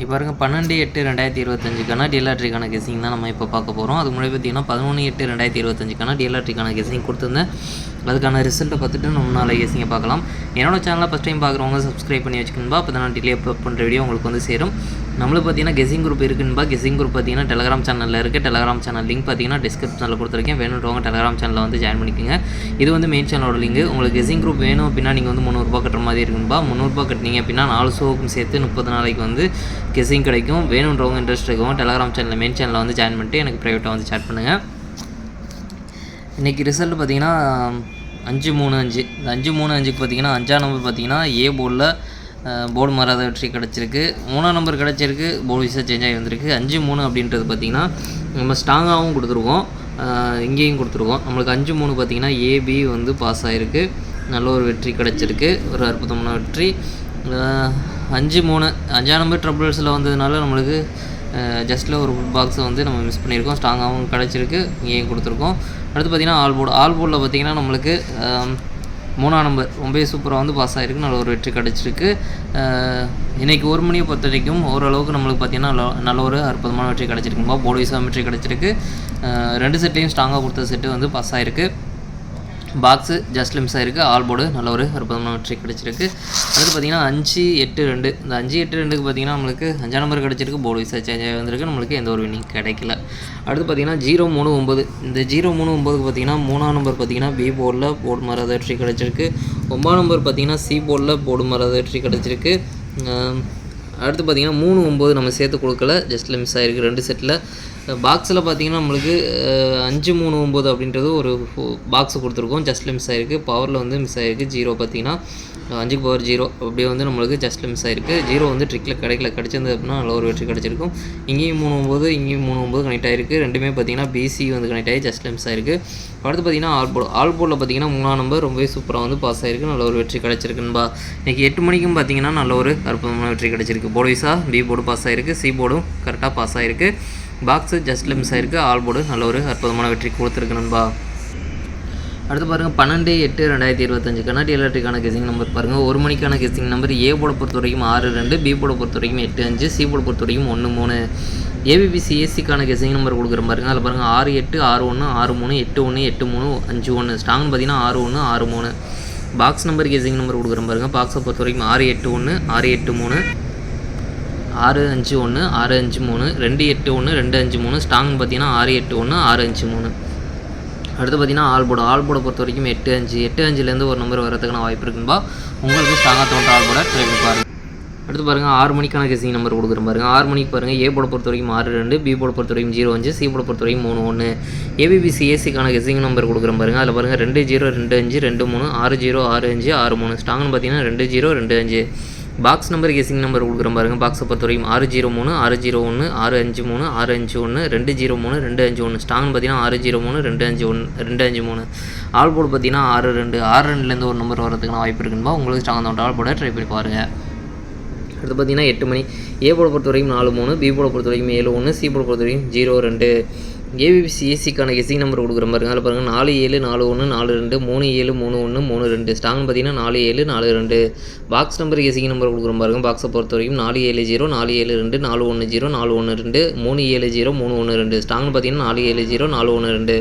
இப்போ பாருங்க பன்னெண்டு எட்டு ரெண்டாயிரத்தி இருபத்தஞ்சுக்கான டிஎல்ஆர்ட்ரிக்கான கெஸிங் தான் நம்ம இப்போ பார்க்க போகிறோம் அது முன்னாடி பார்த்தீங்கன்னா பதினொன்று எட்டு ரெண்டாயிரத்தி இருபத்தஞ்சுக்கான டிஎல்ஆர்ட்ரிக்கான கெஸிங் கொடுத்துருந்தேன். அதுக்கான ரிசல்ட்டை பார்த்துட்டு நம்ம நாளை கெஸிங்கை பார்க்கலாம். என்னோட சேனலை ஃபஸ்ட் டைம் பார்க்குறவங்க சப்ஸ்கிரைப் பண்ணி வச்சுக்கணும்பா. அப்போ தான் நான் டிலே அப்லோட் பண்ணுற வீடியோ உங்களுக்கு வந்து சேரும். நம்மளுக்கு பார்த்தீங்கன்னா கெஸிங் குரூப் இருக்குன்பா? கெஸிங் குரூப் பார்த்தீங்கன்னா டெலகிராம் சேனலில் இருக்குது டெலகிராம் சேனல் லிங்க் பார்த்தீங்கன்னா டிஸ்கிரிப்ஷனில் கொடுத்துருக்கேன். வேணுன்றவங்க டெலகிராம் சேனலில் வந்து ஜாயின் பண்ணிக்கோங்க. இது வந்து மெயின் சேனலோட லிங்க் உங்களுக்கு கெஸிங் குரூப் வேணும் அப்படின்னா நீங்கள் வந்து முந்நூறுரூபா கட்டுற மாதிரி இருக்குன்பா? முந்நூறுரூபா கட்டினீங்க அப்படின்னா நாலு ஷோக்கும் சேர்த்து முப்பது நாளைக்கு வந்து கெஸிங் கிடைக்கும். வேணுன்றவங்க இன்ட்ரெஸ்ட் இருக்கவங்க டெலகிராம் சேனலில் மெயின் சேனலில் வந்து ஜாயின் பண்ணிட்டு எனக்கு ப்ரைவேட்டாக வந்து சேட் பண்ணுங்கள் இன்றைக்கி ரிசல்ட் பார்த்தீங்கன்னா அஞ்சு மூணு அஞ்சு. இந்த அஞ்சு மூணு அஞ்சுக்கு பார்த்தீங்கன்னா அஞ்சாம் நம்பர் பார்த்தீங்கன்னா ஏ போர்டில் போர்டு மாறாத வெற்றி கிடச்சிருக்கு. மூணாம் நம்பர் கிடச்சிருக்கு. போர்டு விசா சேஞ்ச் ஆகி வந்திருக்கு. அஞ்சு மூணு அப்படின்றது பார்த்திங்கன்னா நம்ம ஸ்ட்ராங்காகவும் கொடுத்துருக்கோம். இங்கேயும் கொடுத்துருக்கோம். நம்மளுக்கு அஞ்சு மூணு பார்த்திங்கன்னா ஏபி வந்து பாஸ் ஆகிருக்கு நல்ல ஒரு வெற்றி கிடச்சிருக்கு. ஒரு அற்புதமான வெற்றி. அஞ்சு மூணு அஞ்சாம் நம்பர் ட்ரபிள்ஸில் வந்ததுனால நம்மளுக்கு ஜஸ்ட்டில் ஒரு ஃபுட் பாக்ஸை வந்து நம்ம மிஸ் பண்ணியிருக்கோம். ஸ்ட்ராங்காகவும் கிடச்சிருக்கு. இங்கேயும் கொடுத்துருக்கோம். அடுத்து பார்த்திங்கன்னா ஆல் போர்டு ஆல் போர்டில் பார்த்திங்கன்னா நம்மளுக்கு மூணாம் நம்பர் ரொம்பவே சூப்பராக வந்து பாஸ் ஆகிருக்கு நல்ல ஒரு வெற்றி கிடச்சிருக்கு. இன்றைக்கி ஒரு மணியை பொறுத்த வரைக்கும் ஓரளவுக்கு நம்மளுக்கு பார்த்திங்கன்னா நல்ல- நல்ல ஒரு அற்புதமான வெற்றி கிடச்சிருக்குமா போர்டு வைஸாக வெற்றி கிடச்சிருக்கு. ரெண்டு செட்டையும் ஸ்ட்ராங்காக கொடுத்த செட்டு வந்து பாஸ் ஆகிருக்கு பாக்ஸு ஜஸ்ட் லிம்ஸாக இருக்குது ஆல் போர்டு நல்ல ஒரு அற்புதமான வெற்றி கிடச்சிருக்கு. அடுத்து பார்த்தீங்கன்னா அஞ்சு எட்டு ரெண்டு. இந்த அஞ்சு எட்டு ரெண்டுக்கு பார்த்தீங்கன்னா நம்மளுக்கு அஞ்சாம் நம்பர் கிடச்சிருக்கு. போர்டு வைஸாக சேஞ்ச் ஆகி வந்திருக்கு. நம்மளுக்கு எந்த ஒரு வினிங் கிடைக்கல. அடுத்து பார்த்தீங்கன்னா ஜீரோ மூணு ஒம்பது இந்த ஜீரோ மூணு ஒம்பதுக்கு பார்த்தீங்கன்னா மூணாம் நம்பர் பார்த்தீங்கன்னா பி போர்டில் போர்டு மாறாத வெற்றி கிடச்சிருக்கு. ஒம்பதாம் நம்பர் பார்த்திங்கன்னா சி போர்டில் போர்டு மாறாத வெற்றி கிடச்சிருக்கு. அடுத்து பார்த்திங்கன்னா மூணு ஒம்பது நம்ம சேர்த்து கொடுக்கல. ஜஸ்ட் மிஸ் ஆகிருக்கு ரெண்டு செட்டில் பாக்ஸில் பார்த்தீங்கன்னா நம்மளுக்கு அஞ்சு மூணு ஒம்பது அப்படின்றது ஒரு பாக்ஸ் கொடுத்துருக்கோம். ஜஸ்ட்டில் மிஸ் ஆகிருக்கு பவரில் வந்து மிஸ் ஆகிருக்கு ஜீரோ பார்த்தீங்கன்னா அஞ்சு பவர் ஜீரோ அப்படியே வந்து நம்மளுக்கு ஜஸ்ட்டில் மிஸ் ஆகிருக்கு ஜீரோ வந்து ட்ரிக்கில் கிடைக்கல. கிடச்சிருந்தது அப்படின்னா நல்ல ஒரு வெற்றி கிடச்சிருக்கும். இங்கேயும் மூணு ஒம்பது இங்கேயும் மூணு ஒம்பது கனெக்ட் ஆகிருக்கு ரெண்டுமே பார்த்தீங்கன்னா பிசி வந்து கனெக்ட் ஆகி ஜஸ்ட்டில் மிஸ் ஆகிருக்கு அடுத்து பார்த்தீங்கன்னா ஆல் போர்டு ஆல் போர்டில் பார்த்தீங்கன்னா மூணாம் நம்பர் ரொம்பவே சூப்பராக வந்து பாஸ் ஆகிருக்கு நல்ல ஒரு வெற்றி கிடச்சிருக்குன்பா இன்றைக்கி எட்டு மணிக்கும் பார்த்தீங்கன்னா நல்ல ஒரு அற்புதமான வெற்றி கிடச்சிருக்கு. போர்டு வைஸாக பி போர்டு பாஸ் ஆகிருக்கு சி போர்டும் கரெக்டாக பாஸ் ஆகிருக்கு பாக்ஸு ஜஸ்ட்டில் மிஸ் ஆயிருக்கு. ஆல் போர்டு நல்ல ஒரு அற்புதமான வெற்றி கொடுத்துருக்கு நண்பா. அடுத்து பாருங்கள் பன்னெண்டு எட்டு ரெண்டாயிரத்தி இருபத்தஞ்சி. கனடி எலக்ட்ரிக்கான கெஸிங் நம்பர் பாருங்கள் ஒரு மணிக்கான கெஸிங் நம்பர் ஏ போட பொறுத்த வரைக்கும் ஆறு ரெண்டு பி போட பொறுத்த வரைக்கும் எட்டு அஞ்சு சி போட பொறுத்த வரைக்கும் ஒன்று மூணு ஏபிபிசி ஏசிக்கான கெஸிங் நம்பர் கொடுக்குற பாருங்க. அதில் பாருங்கள் ஆறு எட்டு ஆறு ஒன்று ஆறு மூணு எட்டு ஒன்று எட்டு மூணு அஞ்சு ஒன்று ஸ்ட்ராங்னு பார்த்தீங்கன்னா ஆறு ஒன்று ஆறு மூணு. பாக்ஸ் நம்பர் கெஸிங் நம்பர் கொடுக்குற பாருங்க. பாக்ஸை பொறுத்த வரைக்கும் ஆறு எட்டு ஒன்று ஆறு எட்டு மூணு. ஆறு அஞ்சு ஒன்று ஆறு அஞ்சு மூணு ரெண்டு எட்டு ஒன்று ரெண்டு அஞ்சு மூணு ஸ்ட்ராங்னு பார்த்தீங்கன்னா ஆறு எட்டு ஒன்று ஆறு அஞ்சு மூணு. அடுத்து பார்த்தீங்கன்னா ஆல் போர்டு. பொறுத்த வரைக்கும் எட்டு அஞ்சு எட்டு அஞ்சுலேருந்து ஒரு நம்பர் வரதுக்கான வாய்ப்பு இருக்குன்பா உங்களுக்கு ஸ்ட்ராங்காக தோன்ற ஆல் ட்ரை பண்ணி பாருங்க. அடுத்து பாருங்கள் ஆறு மணிக்கான கெசிங் நம்பர் கொடுக்குற பாருங்க. ஆறு மணிக்கு பாருங்கள் ஏ போட பொறுத்த வரைக்கும் ஆறு ரெண்டு பி போட பொறுத்த வரைக்கும் ஜீரோ அஞ்சு சி போட பொறுத்த வரைக்கும் மூணு ஒன்று. ஏபிபிசி ஏசிக்கான கெஸிங் நம்பர் கொடுக்குற பாருங்க. அதில் பாருங்கள் ரெண்டு ஜீரோ ரெண்டு அஞ்சு ரெண்டு மூணு ஆறு ஜீரோ ஆறு அஞ்சு ஆறு மூணு. ஸ்டாங்னு பார்த்தீங்கன்னா ரெண்டு ஜீரோ ரெண்டு அஞ்சு. பாக்ஸ் நம்பர் கெஸிங் நம்பர் கொடுக்குற பாருங்க. பாக்ஸை பொறுத்தவரைக்கும் ஆறு ஜீரோ மூணு ஆறு ஜீரோ ஒன்று ஆறு அஞ்சு மூணு ஆறு அஞ்சு ஒன்று ரெண்டு ஜீரோ மூணு ரெண்டு அஞ்சு ஒன்று. ஸ்டாங்னு பார்த்தீங்கன்னா ஆறு ஜீரோ மூணு ரெண்டு அஞ்சு ஒன்று ரெண்டு அஞ்சு மூணு. ஆல் போர்டு பார்த்தீங்கன்னா ஆறு ரெண்டு ஆறு ரெண்டுலேருந்து ஒரு நம்பர் வரதுக்கான வாய்ப்பு இருக்குன்பா உங்களுக்கு ஸ்டாங் அந்த ஆல் போர்டை ட்ரை பண்ணி பாருங்கள் அடுத்து பார்த்தீங்கன்னா எட்டு மணி. ஏ போர்டை பொறுத்த வரைக்கும் நாலு மூணு பி போர்டை பொறுத்த வரைக்கும் ஏழு ஒன்று சி போர்டை பொறுத்த வரைக்கும் ஜீரோ ரெண்டு. ஏபிபிசி ஏசிக்கான கெஸிங் நம்பர் கொடுக்குற மாதிரி அதில் பாருங்கள் நாலு ஏழு நாலு ஒன்று நாலு ரெண்டு மூணு ஏழு மூணு ஒன்று மூணு ரெண்டு. ஸ்டாங் பார்த்தீங்கன்னா நாலு ஏழு நாலு ரெண்டு. பாக்ஸ் நம்பர் கெஸிங் நம்பர் கொடுக்குற பாருங்க பாக்ஸை பொறுத்த வரைக்கும் நாலு ஏழு ஜீரோ நாலு ஏழு ரெண்டு நாலு ஒன்று ஜீரோ நாலு ஒன்று ரெண்டு மூணு ஏழு ஜீரோ மூணு ஒன்று ரெண்டு. ஸ்டாங் பார்த்தீங்கன்னா நாலு ஏழு ஜீரோ நாலு ஒன்று ரெண்டு.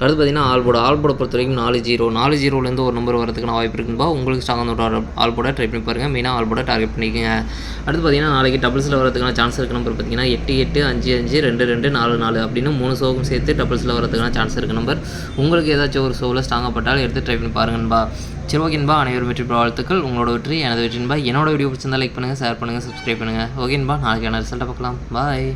அடுத்து பார்த்தீங்கன்னா ஆல்போட ஆல்போட பொறுத்த வரைக்கும் நாலு ஜீரோ. நாலு ஜீரோலேருந்து ஒரு நம்பர் வரதுக்கான வாய்ப்பு இருக்குப்பா உங்களுக்கு ஸ்ட்ராங் அந்த ஆல்போர்டை ட்ரை பண்ணி பாருங்கள் மெயினாக ஆல்போட டார்கெட் பண்ணிக்கோங்க. அடுத்து பார்த்தீங்கன்னா நாளைக்கு டபுள்ஸில் வரதுக்கான சான்ஸ் இருக்க. நம்பர் பார்த்தீங்கன்னா எட்டு எட்டு அஞ்சு அஞ்சு ரெண்டு ரெண்டு நாலு நாலு அப்படின்னு மூணு ஷோக்கும் சேர்த்து டபுள்ஸில் வரதுக்கான சான்ஸ் இருக்க நம்பர் உங்களுக்கு ஏதாச்சும் ஒரு ஷோவில் ஸ்ட்ராங்காக எடுத்து ட்ரை பண்ணி பாருங்கன்பா சரி ஓகேன்பா அனைவரும் வெற்றி பெற வாழ்த்துக்கள். உங்களோட வெற்றி எனது வெற்றின்பா என்னோட வீடியோ பிடிச்சிருந்தா லைக் பண்ணுங்கள் ஷேர் பண்ணுங்கள் சப்ஸ்கிரைப் பண்ணுங்கள் ஓகேன்பா நாளைக்கான ரிசல்ட்டை பார்க்கலாம். பாய்